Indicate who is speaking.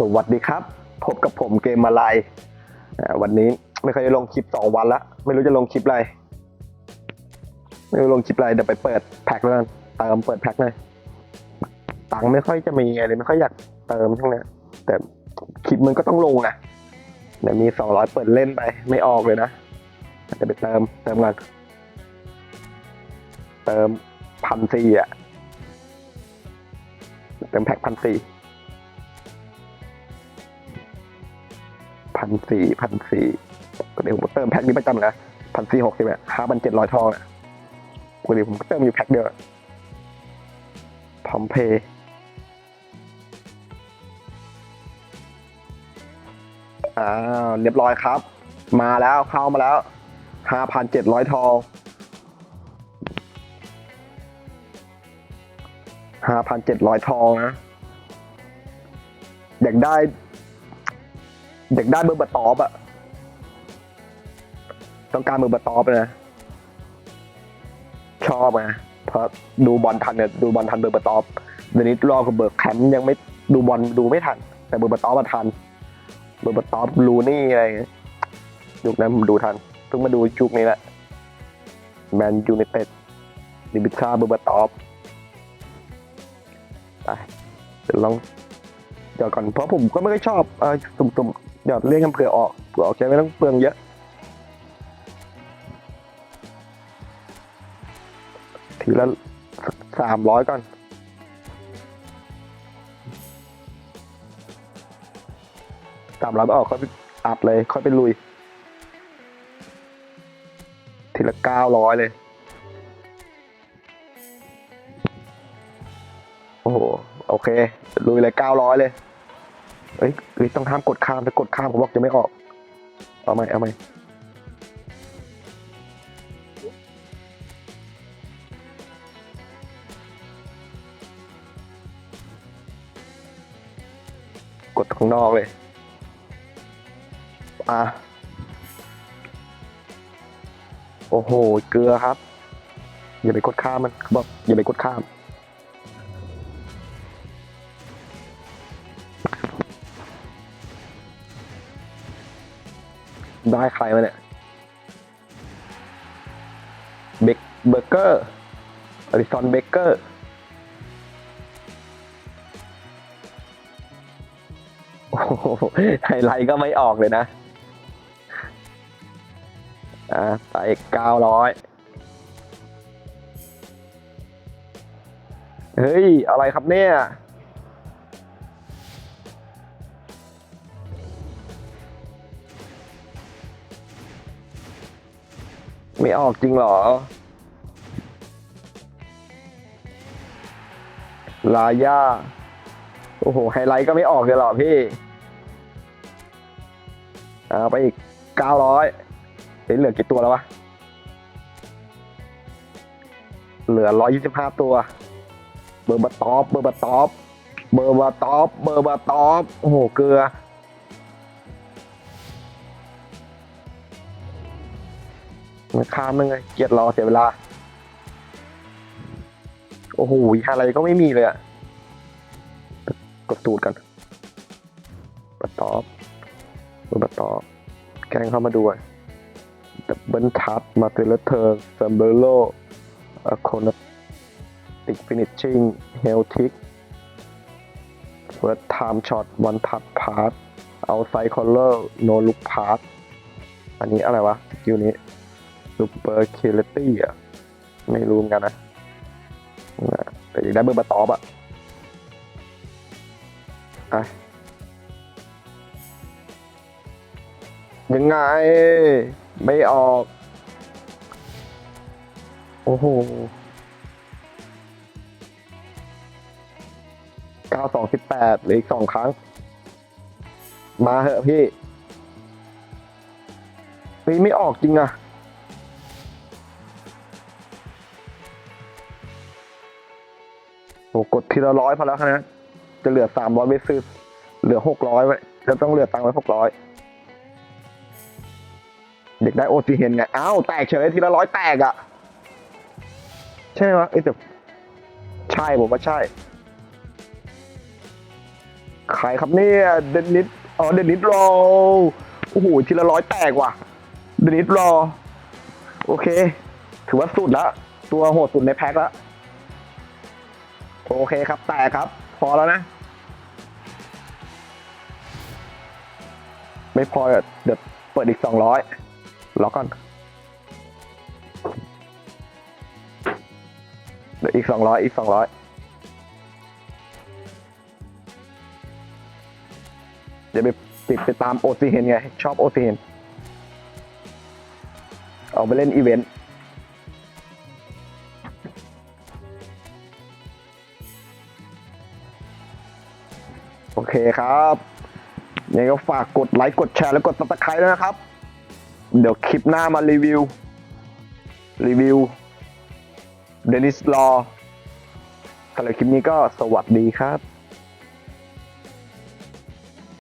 Speaker 1: สวัสดีครับ พบกับผมเกมมาลายวันนี้ไม่เคยลงคลิปสองวันละไม่รู้จะลงคลิปอะไร ไม่รู้ลงคลิปอะไรเดี๋ยวไปเปิดแพ็คแล้วกันเติมเปิดแพ็คเลยตังค์ไม่ค่อยจะมีอะไรไม่ค่อยอยากเติมทั้งนั้นแต่คลิปมันก็ต้องลงนะเดี๋ยวมีสองร้อยเปิดเล่นไป ไม่ออกเลยนะจะไปเติมเติมกันเติมพันสี่อะเติมแพ็คพันสี่ พันสี่พันสี่ก็เดี๋ยวผมเติมแพ็คนี้ประจำนะพันสี่หกสิบอะห้าพันเจ็ดร้อยทองอะปกติผมเติมอยู่แพ็คเดียวพอมเพย์อ้าวเรียบร้อยครับ มาแล้วเข้ามาแล้วห้าพันเจ็ดร้อยทองห้าพันเจ็ดร้อยทองนะ อยากได้ อยากได้เบอร์บัตตอบอะต้องการเบอร์บัตตอบนะ ชอบไงเพราะดูบอลทันเนี่ยดูบอลทันเบอร์บัตตอบเดี๋ยวนี้รอกับเบิร์แคมป์ยังไม่ดูบอลดูไม่ทัน แต่เบอร์บัตตอบมาทัน เบอร์บัตตอบลูนี่อะไรอย่างเงี้ยยุคนั้นผมดูทันเพิ่งมาดูยุคนี้แหละแมนยูไนเต็ดดิบิค่าเบอร์บัตตอบไปเดี๋ยวลองเดี๋ยวก่อนเพราะผมก็ไม่ค่อยชอบเออตุ่มๆ หยอดเรียกกันเผื่อออกเผื่อออกใช้ไม่ต้องเปลืองเยอะทีละสามร้อยก่อนสามร้อยไม่ออกค่อยไปอัดเลย ค่อยไปลุย ทีละเก้าร้อยเลย โอ้โห โอเค ลุยเลยเก้าร้อยเลย เฮ้ยเฮ้ยต้องห้ามกดข้ามถ้ากดข้ามผมบอกจะไม่ออก เอาไหมเอาไหมกดข้างนอกเลยอะโอ้โห เกลือครับ อย่าไปกดข้ามมันเขาบอกอย่าไปกดข้าม ได้ใครมาเนี่ยเบกเบเกอร์อริซอนเบเกอร์โอ้โหไฮไลท์ก็ไม่ออกเลยนะอ่าใส่เก้าร้อยเฮ้ย อะไรครับเนี่ย ไม่ออกจริงเหรอ ลาย่า โอ้โห ไฮไลท์ก็ไม่ออกเลยเหรอพี่เอาไปอีกเก้าร้อยเหลือกี่ตัวแล้ววะ เหลือร้อยยี่สิบห้าตัว เบอร์บัตตอปเบอร์บัตตอปเบอร์บัตตอปเบอร์บัตตอปโอ้โห เกลือ มันข้ามมึงเลยเกียดรอเสียเวลา โอ้โหอะไรก็ไม่มีเลยอะกดตูดกันปัดตอบปัดตอบแกงเข้ามาดูอะดับเบิลทับมาเตลเทอร์ซัมเบโลอโคนติกฟินิชชิ่งเฮลทิกเฟิร์สไทม์ช็อตวันทับพาร์ตเอาไซคอลเลอร์โนลุกพาร์ตอันนี้อะไรวะสกิลนี้ ซูเปอร์เคิลตี้อะ ไม่รู้เหมือนกันนะนะแต่อยากได้เบอร์บัตตอบอะอะยังไง ไม่ออก โอ้โหเก้าสองสิบแปดหรืออีกสองครั้ง มาเหอะพี่เฮ้ยไม่ออกจริงอะ โอ้กดทีละร้อยพอแล้วนะจะเหลือสามร้อยไม่ซื้อเหลือหกร้อยไว้จะต้องเหลือตังค์ไว้หกร้อยเด็กได้โอซีเห็นไงอ้าวแตกเฉยทีละร้อยแตกอะ่ะ ใช่ไหมวะเอ้แต่ใช่ผมว่าใช่ใครครับเนี่ยเดนิสอ๋อเดนิสรอโอ้โหทีละร้อยแตกว่ะเดนิสรอ โอเค ถือว่าสุดละตัวโหดสุดในแพ็คละ โอเคครับ แตกครับ พอแล้วนะ ไม่พอเดี๋ยวเปิดอีกสองร้อยรอก่อนเดี๋ยวอีกสองร้อยอีกสองร้อยเดี๋ยวไปติดไปตามโอซีเฮนไง ชอบโอซีเฮนเอาไปเล่นอีเวนต์ โอเคครับยังไงก็ฝากกดไลค์กดแชร์และกด subscribe ด้วยนะครับ เดี๋ยวคลิปหน้ามารีวิว รีวิวเดนิสลอสำหรับคลิปนี้ก็สวัสดีครับ